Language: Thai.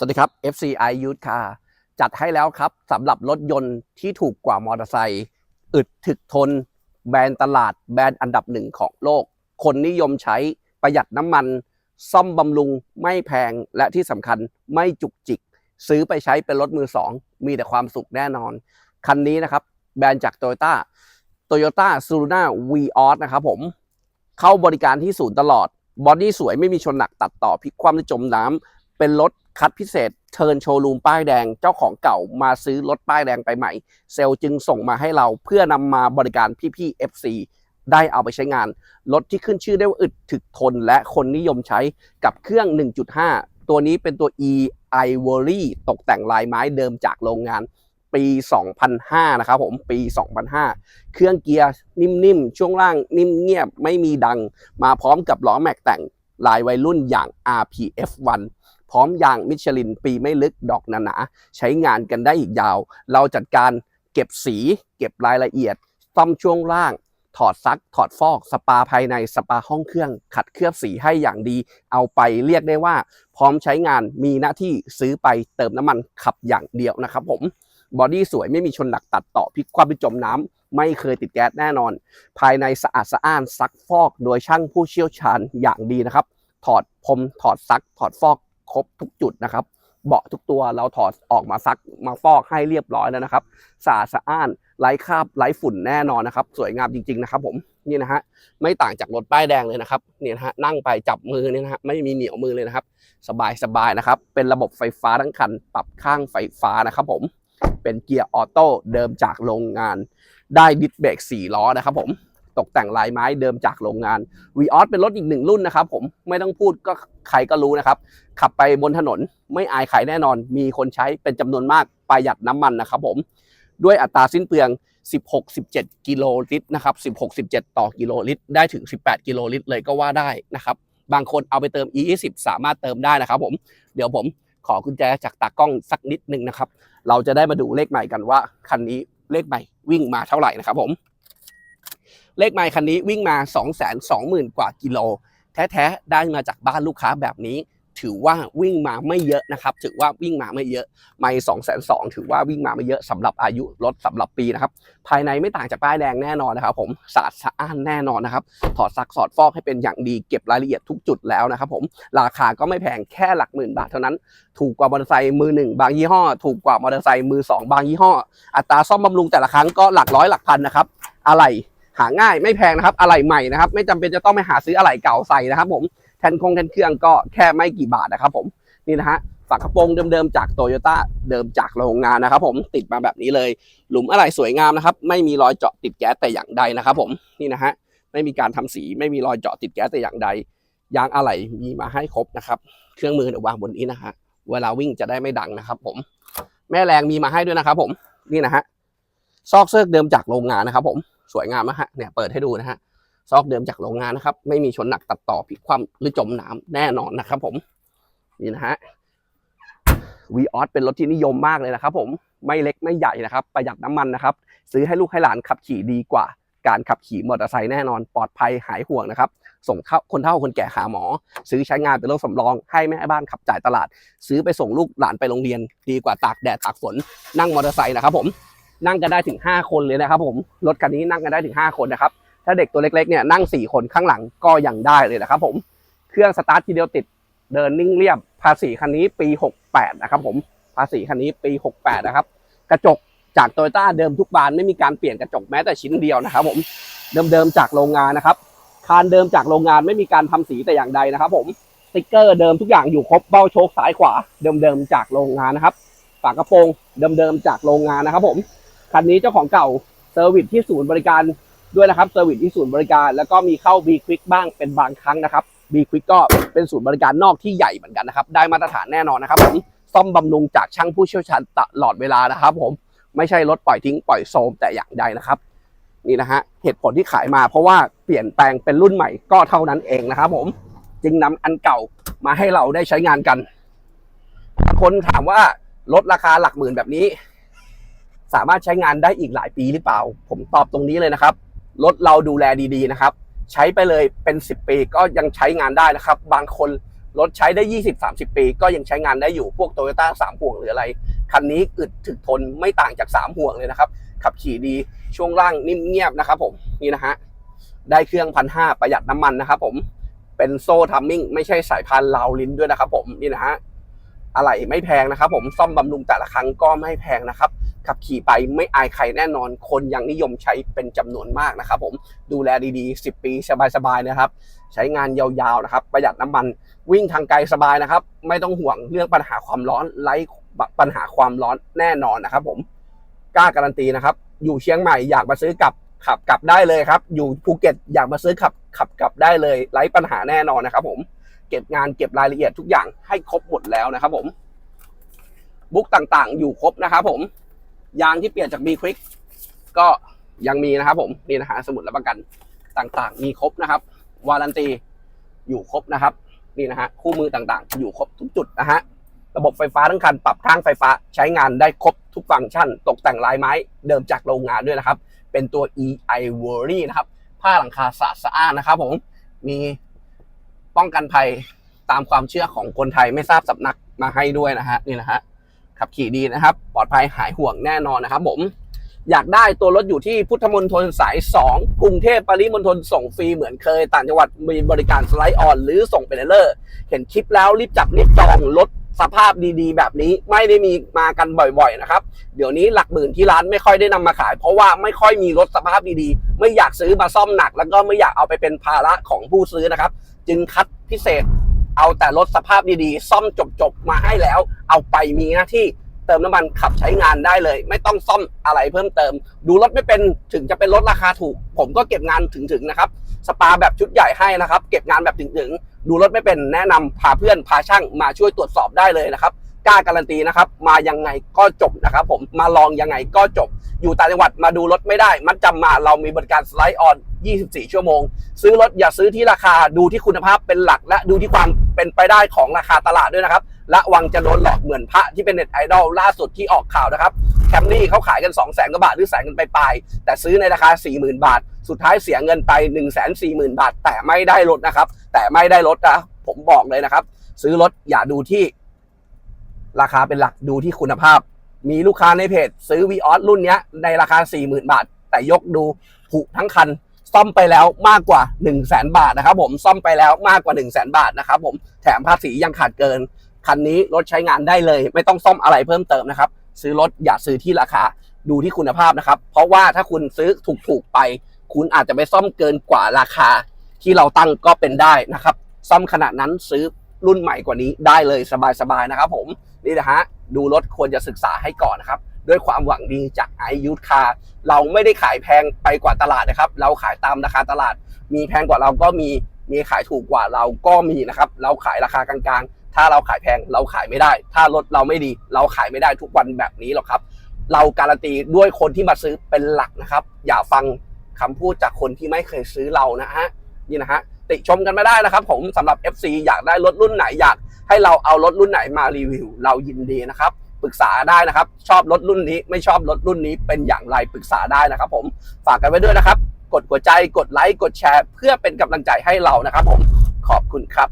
สวัสดีครับ FCI Youth Car จัดให้แล้วครับสำหรับรถยนต์ที่ถูกกว่ามอเตอร์ไซค์อึดถึกทน แบรนด์ตลาด แบรนด์อันดับหนึ่งของโลก คนนิยมใช้ประหยัดน้ำมัน ซ่อมบำรุงไม่แพงและที่สำคัญไม่จุกจิก ซื้อไปใช้เป็นรถมือสอง มีแต่ความสุขแน่นอน คันนี้นะครับ แบรนด์จาก Toyota Toyota s u r u n a v o s นะครับผม เข้าบริการที่ศูนย์ตลอด บอดี้สวยไม่มีชนหนักตัดต่อพลิกคว่ำและจมน้ำเป็นรถ คัดพิเศษเทิร์นโชว์รูมป้ายแดงเจ้าของเก่ามาซื้อรถป้ายแดงไปใหม่ เซลล์จึงส่งมาให้เราเพื่อนำมาบริการพี่ๆ FC ได้เอาไปใช้งาน รถที่ขึ้นชื่อได้ว่าอึดถึกทนและคนนิยมใช้กับเครื่อง 1.5 ตัวนี้เป็นตัว e ivory ตกแต่งลายไม้เดิมจากโรงงานปี 2005 นะครับผมปี 2005 เครื่องเกียร์นิ่มๆ ช่วงล่างนิ่มเงียบไม่มีดัง มาพร้อมกับล้อแม็กแต่งลายวัยรุ่นอย่าง RPF1 พร้อมยางมิชลินปีไม่ลึกดอกหนาๆใช้งานกันได้อีกยาว เราจัดการเก็บสี เก็บรายละเอียดซ่อมช่วงล่างถอดซัก ถอดฟอก สปาภายใน สปาห้องเครื่อง ขัดเคลือบสีให้อย่างดี เอาไปเรียกได้ว่า พร้อมใช้งาน มีหน้าที่ซื้อไปเติมน้ำมันขับอย่างเดียวนะครับผม บอดี้สวยไม่มีชนหนักตัดต่อพลิกคว่ำหรือจมน้ำ ไม่เคยติดแก๊สแน่นอน ภายในสะอาดสะอ้านซักฟอก โดยช่างผู้เชี่ยวชาญอย่างดีนะครับ ถอดพรมถอดซัก ถอดฟอก ครบทุกจุดนะครับ เบาะทุกตัวเราถอดออกมาซักมาฟอกให้เรียบร้อยแล้วนะครับสะอาดสะอ้านไร้คราบไร้ฝุ่นแน่นอนนะครับ สวยงามจริง ๆ นะครับ ผมนี่นะฮะไม่ต่างจากรถป้ายแดงเลยนะครับเนี่ยนะฮะนั่งไปจับมือเนี่ยนะฮะไม่มีเหนียวมือเลยนะครับ สบายสบายนะครับ เป็นระบบไฟฟ้าทั้งคัน ปรับข้างไฟฟ้านะครับ ผมเป็นเกียร์ออโต้เดิมจากโรงงาน ได้ดิสเบรก4ล้อนะครับ ผม ตกแต่งลายไม้เดิมจากโรงงาน v ีออเป็นรถอีกหนึ่งรุ่นนะครับผมไม่ต้องพูดก็ใครก็รู้นะครับ ขับไปบนถนนไม่อายใครแน่นอน มีคนใช้เป็นจำนวนมากประหยัดน้ำมันนะครับผมด้วยอัตราสิ้นเปลือง 16-17 กิโลลิตรนะครับ 16-17 ต่อกิโลลิตร ได้ถึง 18 กิโลลิตรเลยก็ว่าได้นะครับ บางคนเอาไปเติม E20 สามารถเติมได้นะครับผม เดี๋ยวผมขอกุญแจจากตากล้องสักนิดหนึ่งนะครับ เราจะได้มาดูเลขใหม่กันว่า คันนี้เลขใหม่วิ่งมาเท่าไหร่นะครับผม เลขใหม่คันนี้วิ่งมา 2 2 0 0 0 0 กว่ากิโล แท้ๆ ได้มาจากบ้านลูกค้าแบบนี้ ถือว่าวิ่งมาไม่เยอะนะครับ ถือว่าวิ่งมาไม่เยอะ ไม่2 2 0 0 0ถือว่าวิ่งมาไม่เยอะสำหรับอายุรถสำหรับปีนะครับ ภายในไม่ต่างจากป้ายแดงแน่นอนนะครับ ผมสะอาดสะอ้านแน่นอนนะครับ ถอดซักสอดฟอกให้เป็นอย่างดี เก็บรายละเอียดทุกจุดแล้วนะครับผม ราคาก็ไม่แพงแค่หลักหมื่นบาทเท่านั้น ถูกกว่ามอเตอร์ไซค์มือหนึ่งบางยี่ห้อ ถูกกว่ามอเตอร์ไซค์มือสองบางยี่ห้อ อัตราซ่อมบำรุงแต่ละครั้งก็หลักร้อยหลักพันนะครับ อะไหล่ หาง่ายไม่แพงนะครับอะไหล่ใหม่นะครับ ไม่จำเป็นจะต้องไปหาซื้ออะไหล่เก่าใส่นะครับ ผมแทนคงแทนเครื่องก็แค่ไม่กี่บาทนะครับ ผมนี่นะฮะฝากระโปรงเดิมๆจากโตโยต้าเดิมจากโรงงานนะครับ ผมติดมาแบบนี้เลย หลุมอะไหล่สวยงามนะครับ ไม่มีรอยเจาะติดแก๊สแต่อย่างใดนะครับ ผมนี่นะฮะไม่มีการทำสีไม่มีรอยเจาะติดแก๊สแต่อย่างใดยางอะไหล่มีมาให้ครบนะครับ เครื่องมือเดี๋ยววางบนนี้นะฮะเวลาวิ่งจะได้ไม่ดังนะครับ ผม แม่แรงมีมาให้ด้วยนะครับ ผมนี่นะฮะซอกเซิร์กเดิมจากโรงงานนะครับ ผม สวยงามนะฮะเนี่ยเปิดให้ดูนะฮะซอกเดิมจากโรงงานนะครับ ไม่มีชนหนักตัดต่อพลิกคว่ำหรือจมน้ำแน่นอนนะครับ ผมนี่นะฮะวีออสเป็นรถที่นิยมมากเลยนะครับ ผมไม่เล็กไม่ใหญ่นะครับ ประหยัดน้ำมันนะครับ ซื้อให้ลูกให้หลานขับขี่ดีกว่า การขับขี่มอเตอร์ไซค์แน่นอนปลอดภัยหายห่วงนะครับ ส่งเข้าคนเฒ่าคนแก่หาหมอ ซื้อใช้งานเป็นรถสำรอง ให้แม่บ้านขับจ่ายตลาด ซื้อไปส่งลูกหลานไปโรงเรียน ดีกว่าตากแดดตากฝนนั่งมอเตอร์ไซค์นะครับ ผม นั่งกันได้ถึง 5 คนเลยนะครับผมรถคันนี้นั่งกันได้ถึง 5 คนนะครับถ้าเด็กตัวเล็กๆเนี่ยนั่ง 4 คนข้างหลังก็ยังได้เลยนะครับผมเครื่องสตาร์ททีเดียวติดเดินนิ่งเรียบภาษีคันนี้ปี 68 นะครับผมภาษีคันนี้ปี 68 นะครับ กระจกจากโตโยต้าเดิมทุกบานไม่มีการเปลี่ยนกระจกแม้แต่ชิ้นเดียวนะครับ ผมเดิมๆจากโรงงานนะครับคานเดิมจากโรงงานไม่มีการทำสีแต่อย่างใดนะครับ ผมสติกเกอร์เดิมทุกอย่างอยู่ครบเบ้าโชคซ้ายขวา เดิมๆจากโรงงานนะครับ ฝากระโปรงเดิมๆจากโรงงานนะครับ ผม คันนี้เจ้าของเก่าเซอร์วิสที่ศูนย์บริการด้วยนะครับเซอร์วิสที่ศูนย์บริการ แล้วก็มีเข้า B Quick บ้างเป็นบางครั้งนะครับ B Quick ก็เป็นศูนย์บริการนอกที่ใหญ่เหมือนกันนะครับ ได้มาตรฐานแน่นอนนะครับผมซ่อมบำรุงจากช่างผู้เชี่ยวชาญตลอดเวลานะครับ ผมไม่ใช่รถปล่อยทิ้งปล่อยโซมแต่อย่างใดนะครับ นี่นะฮะเหตุผลที่ขายมาเพราะว่าเปลี่ยนแปลงเป็นรุ่นใหม่ก็เท่านั้นเองนะครับผมจึงนำอันเก่ามาให้เราได้ใช้งานกัน คนถามว่ารถราคาหลักหมื่นแบบนี้ สามารถใช้งานได้อีกหลายปีหรือเปล่า ผมตอบตรงนี้เลยนะครับ รถเราดูแลดีๆนะครับ ใช้ไปเลยเป็น 10 ปีก็ยังใช้งานได้นะครับ บางคนรถใช้ได้ 20-30 ปี ก็ยังใช้งานได้อยู่พวกโตโยต้าสามห่วงหรืออะไร คันนี้อึดถึกทนไม่ต่างจาก 3 ห่วงเลยนะครับ ขับขี่ดีช่วงล่างนิ่มเงียบนะครับผมนี่นะฮะได้เครื่องพันห้าประหยัดน้ำมันนะครับผมเป็นโซ่ทัมมิ่งไม่ใช่สายพานลาวลิ้นด้วยนะครับผมนี่นะฮะ อะไรไม่แพงนะครับผมซ่อมบำรุงแต่ละครั้งก็ไม่แพงนะครับขับขี่ไปไม่อายใครแน่นอน คนยังนิยมใช้เป็นจำนวนมากนะครับผมดูแลดีๆ 10 ปีสบายๆนะครับ ใช้งานยาวๆนะครับ ประหยัดน้ำมันวิ่งทางไกลสบายนะครับ ไม่ต้องห่วงเรื่องปัญหาความร้อนไร้ปัญหาความร้อนแน่นอนนะครับ ผมกล้าการันตีนะครับ อยู่เชียงใหม่อยากมาซื้อกลับขับกลับได้เลยครับ อยู่ภูเก็ตอยากมาซื้อขับขับกลับได้เลยไร้ปัญหาแน่นอนนะครับผม เก็บงานเก็บรายละเอียดทุกอย่างให้ครบหมดแล้วนะครับผมบุ๊กต่างๆ อยู่ครบนะครับผม ยางที่เปลี่ยนจาก B Quick ก็ยังมีนะครับผมนี่นะฮะสมุดรับประกันต่างๆ มีครบนะครับ วารันตีอยู่ครบนะครับนี่นะฮะคู่มือต่างๆ อยู่ครบทุกจุดนะฮะระบบไฟฟ้าทั้งคัน ปรับข้างไฟฟ้าใช้งานได้ครบทุกฟังก์ชัน ตกแต่งลายไม้เดิมจากโรงงานด้วยนะครับ เป็นตัว EI w o r y นะครับ ผ้าหลังคาสะอาดสะอานนะครับผมมี ป้องกันภัยตามความเชื่อของคนไทยไม่ทราบสำนักมาให้ด้วยนะฮะนี่นะฮะขับขี่ดีนะครับ ปลอดภัยหายห่วงแน่นอนนะครับ ผมอยากได้ตัวรถอยู่ที่พุทธมณฑลสาย 2 กรุงเทพปริมณฑลส่งฟรีเหมือนเคย ต่างจังหวัดมีบริการสไลด์ออน หรือส่งเป็นเลอร์ เห็นคลิปแล้วรีบจับรีบจองรถสภาพดีๆ แบบนี้ไม่ได้มีมากันบ่อยๆนะครับ เดี๋ยวนี้หลักหมื่นที่ร้านไม่ค่อยได้นำมาขาย เพราะว่าไม่ค่อยมีรถสภาพดีๆ ไม่อยากซื้อมาซ่อมหนัก แล้วก็ไม่อยากเอาไปเป็นภาระของผู้ซื้อนะครับ จึงคัดพิเศษ เอาแต่รถสภาพดีๆ ซ่อมจบๆมาให้แล้ว เอาไปมีหน้าที่เติมน้ำมันขับใช้งานได้เลย ไม่ต้องซ่อมอะไรเพิ่มเติม ดูรถไม่เป็นถึงจะเป็นรถราคาถูก ผมก็เก็บงานถึงๆนะครับสปาแบบชุดใหญ่ให้นะครับ เก็บงานแบบถึงๆดูรถไม่เป็นแนะนำพาเพื่อนพาช่างมาช่วยตรวจสอบได้เลยนะครับ กล้าการันตีนะครับ มายังไงก็จบนะครับผมมาลองยังไงก็จบ อยู่ต่างจังหวัดมาดูรถไม่ได้ มัดจำมาเรามีบริการสไลด์ออน 24 ชั่วโมง ซื้อรถอย่าซื้อที่ราคาดูที่คุณภาพเป็นหลัก และดูที่ความเป็นไปได้ของราคาตลาดด้วยนะครับระวังจะโดนหลอกเหมือนพระที่เป็นเน็ตไอดอลล่าสุดที่ออกข่าวนะครับแคมรี่เขาขายกัน 2 0 0แสนกว่าบาทหรือแสนกันไปปลายแต่ซื้อในราคา 40,000 บาท สุดท้ายเสียเงินไป 1 4 0 0 0 0 บาท แต่ไม่ได้รถนะครับ แต่ไม่ได้รถนะผมบอกเลยนะครับ ซื้อรถอย่าดูที่ ราคาเป็นหลักดูที่คุณภาพ มีลูกค้าในเพจ ซื้อวีออสรุ่นนี้ในราคา 40,000 บาท แต่ยกดูผุทั้งคัน ซ่อมไปแล้วมากกว่า 1 0 0 0 0แบาทนะครับผมซ่อมไปแล้วมากกว่า 1 0 0 0 0แบาทนะครับผมแถมภาษียังขาดเกิน คันนี้รถใช้งานได้เลย ไม่ต้องซ่อมอะไรเพิ่มเติมนะครับซื้อรถอย่าซื้อที่ราคาดูที่คุณภาพนะครับ เพราะว่าถ้าคุณซื้อถูกๆไป คุณอาจจะไปซ่อมเกินกว่าราคาที่เราตั้งก็เป็นได้นะครับ ซ่อมขนาดนั้นซื้อ รุ่นใหม่กว่านี้ได้เลยสบายๆนะครับผมนี่นะฮะดูรถควรจะศึกษาให้ก่อนนะครับด้วยความหวังดีจากไอยูทคาเราไม่ได้ขายแพงไปกว่าตลาดนะครับ เราขายตามราคาตลาด มีแพงกว่าเราก็มีมีขายถูกกว่าเราก็มีนะครับ เราขายราคากลางๆ ถ้าเราขายแพงเราขายไม่ได้ ถ้ารถเราไม่ดี เราขายไม่ได้ทุกวันแบบนี้หรอกครับ เราการันตีด้วยคนที่มาซื้อเป็นหลักนะครับ อย่าฟังคำพูดจากคนที่ไม่เคยซื้อเรานะฮะนี่นะฮะ ติชมกันมาได้นะครับ ผมสำหรับ FC อยากได้รถรุ่นไหนอยากให้เราเอารถรุ่นไหนมารีวิว เรายินดีนะครับปรึกษาได้นะครับ ชอบรถรุ่นนี้ไม่ชอบรถรุ่นนี้เป็นอย่างไรปรึกษาได้นะครับ ผมฝากกันไว้ด้วยนะครับ กดหัวใจกดไลค์กดแชร์ เพื่อเป็นกำลังใจให้เรานะครับ ผมขอบคุณครับ